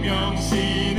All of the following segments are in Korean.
명신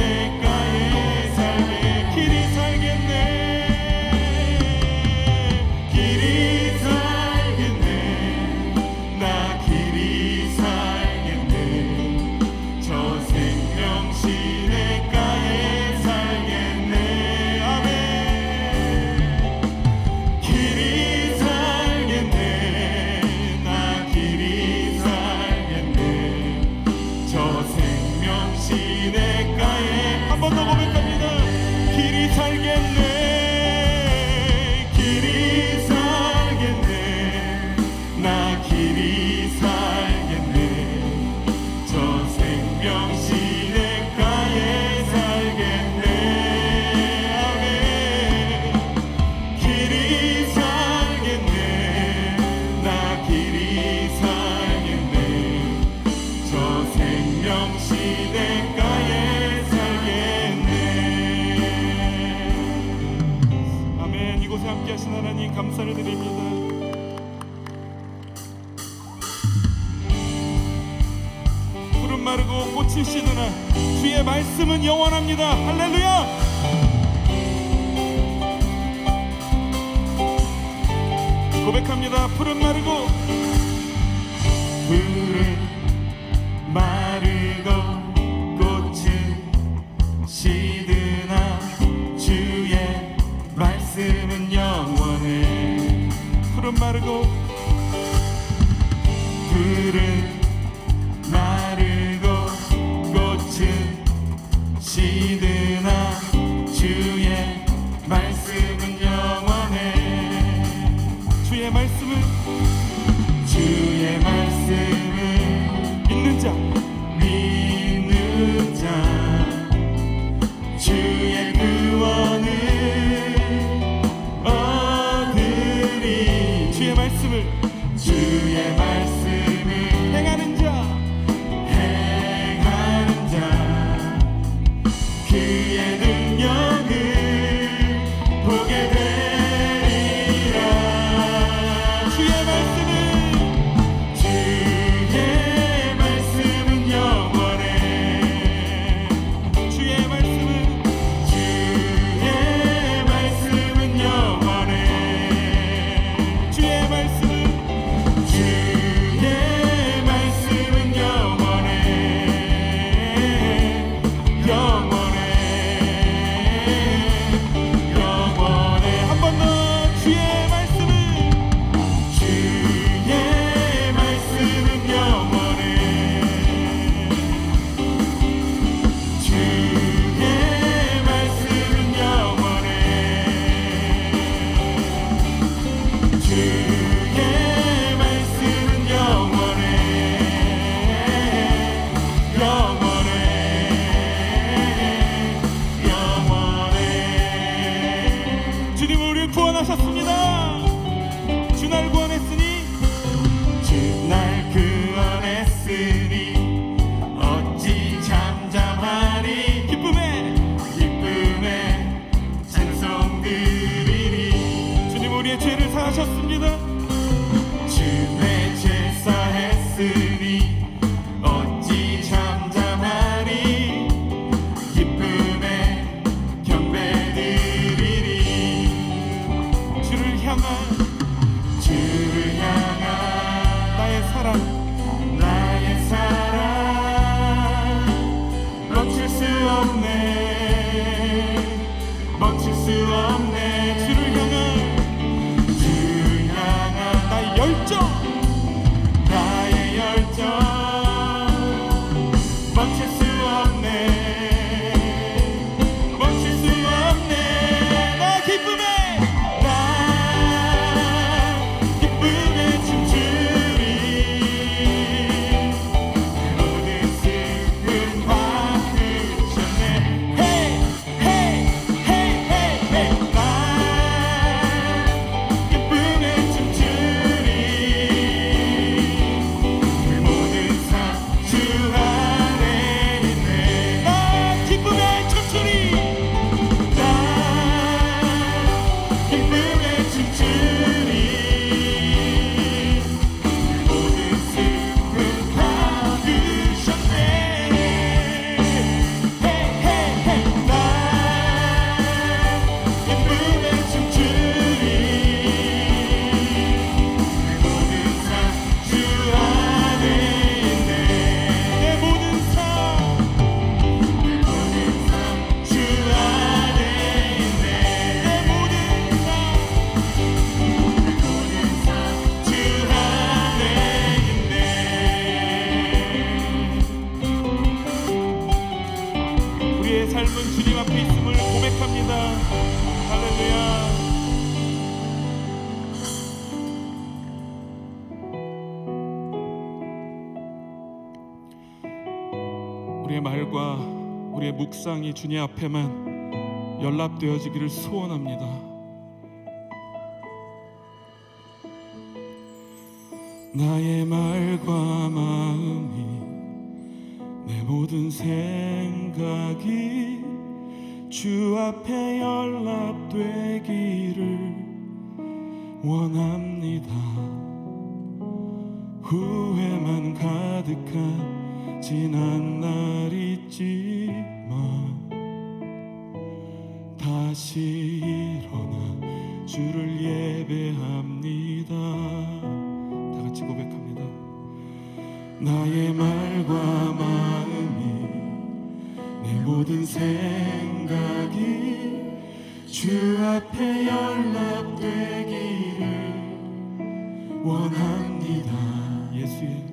고백합니다. 푸른 마르고 푸른 마르고 You. 묵상이 주님 앞에만 연락되어지기를 소원합니다. 나의 말과 마음이 내 모든 생각이 주 앞에 연락되기를 원합니다. 후회만 가득한 지난 날 있지. 다시 일어나 주를 예배합니다. 다 같이 고백합니다. 나의 말과 마음이 내 모든 생각이 주 앞에 연락되기를 원합니다. 예수의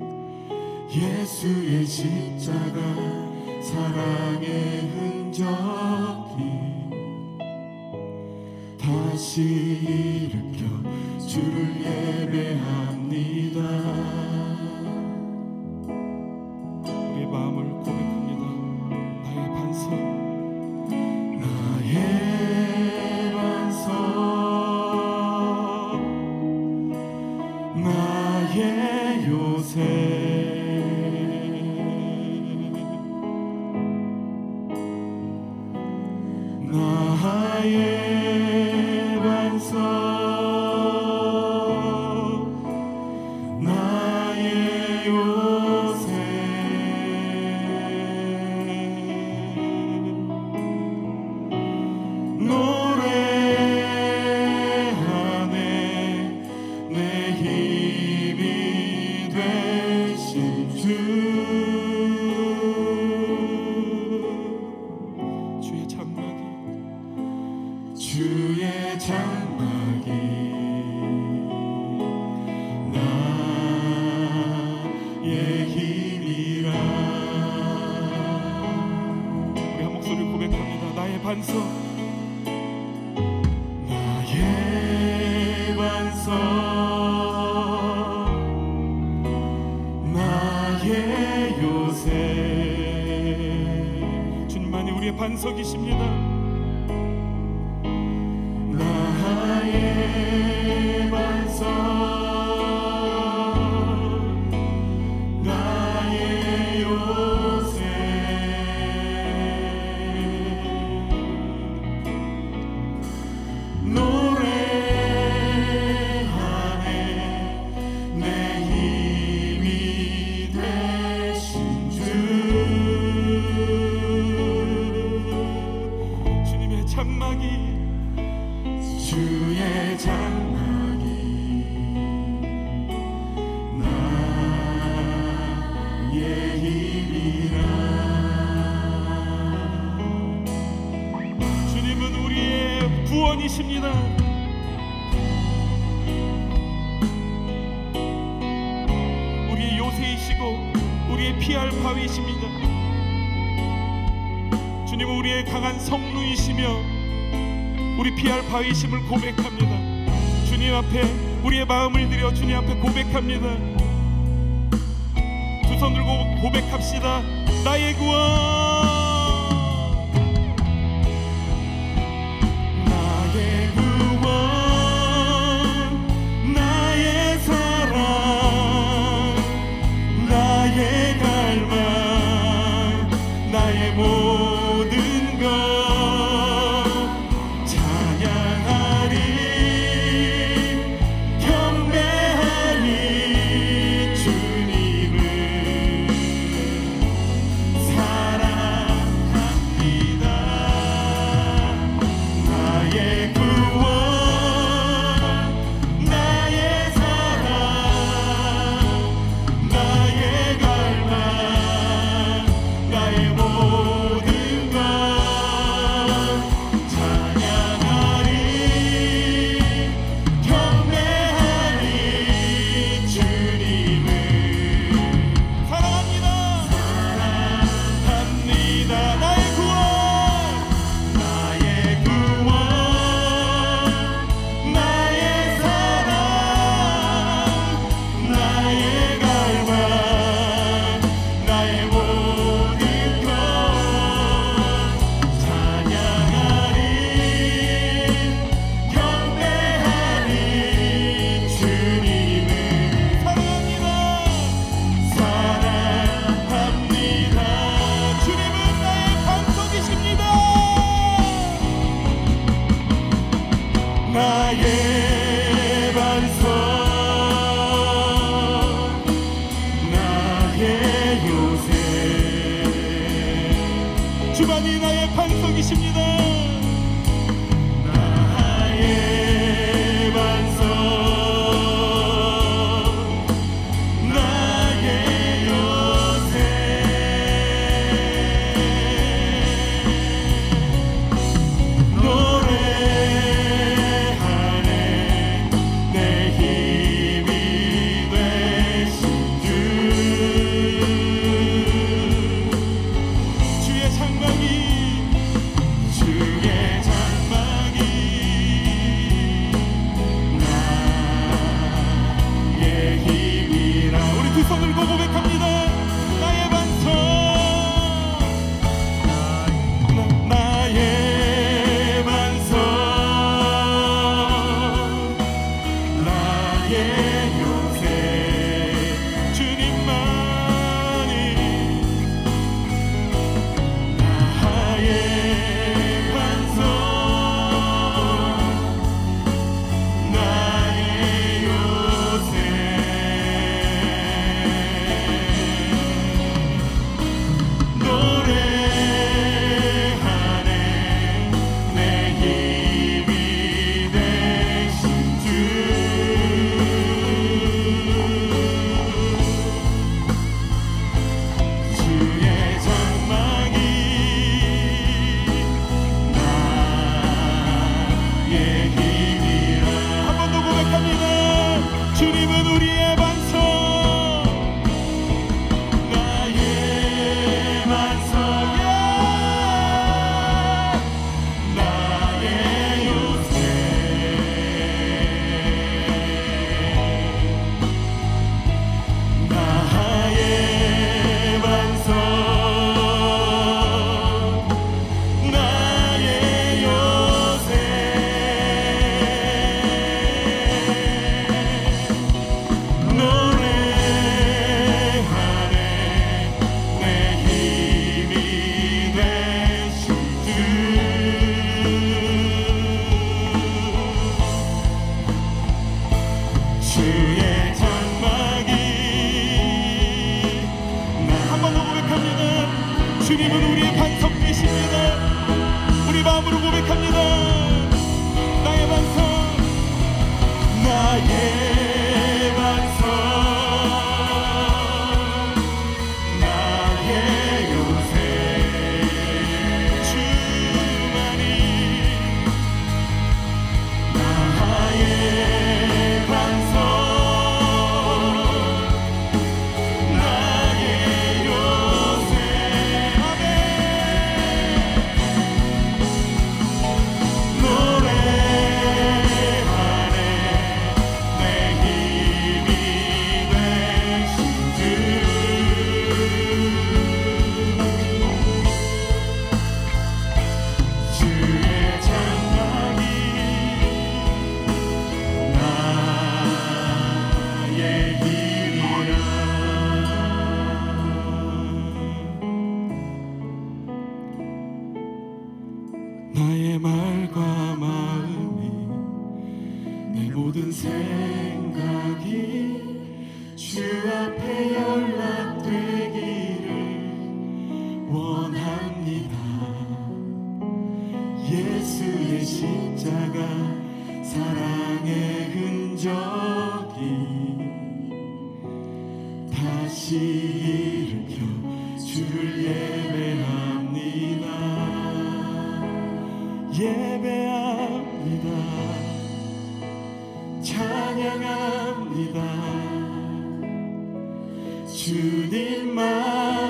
예수의 십자가. 사랑의 흔적이 다시 일으켜 주를 예배합니다. 반석이십니다. 부르심을 고백합니다. 주님 앞에 우리의 마음을 드려 주님 앞에 고백합니다. 두 손 들고 고백합시다. 나의 구원. 마음으로 고백합니다. 나의 말과 마음이 내 모든 생각이 주 앞에 연락되기를 원합니다. 예수의 십자가 주님만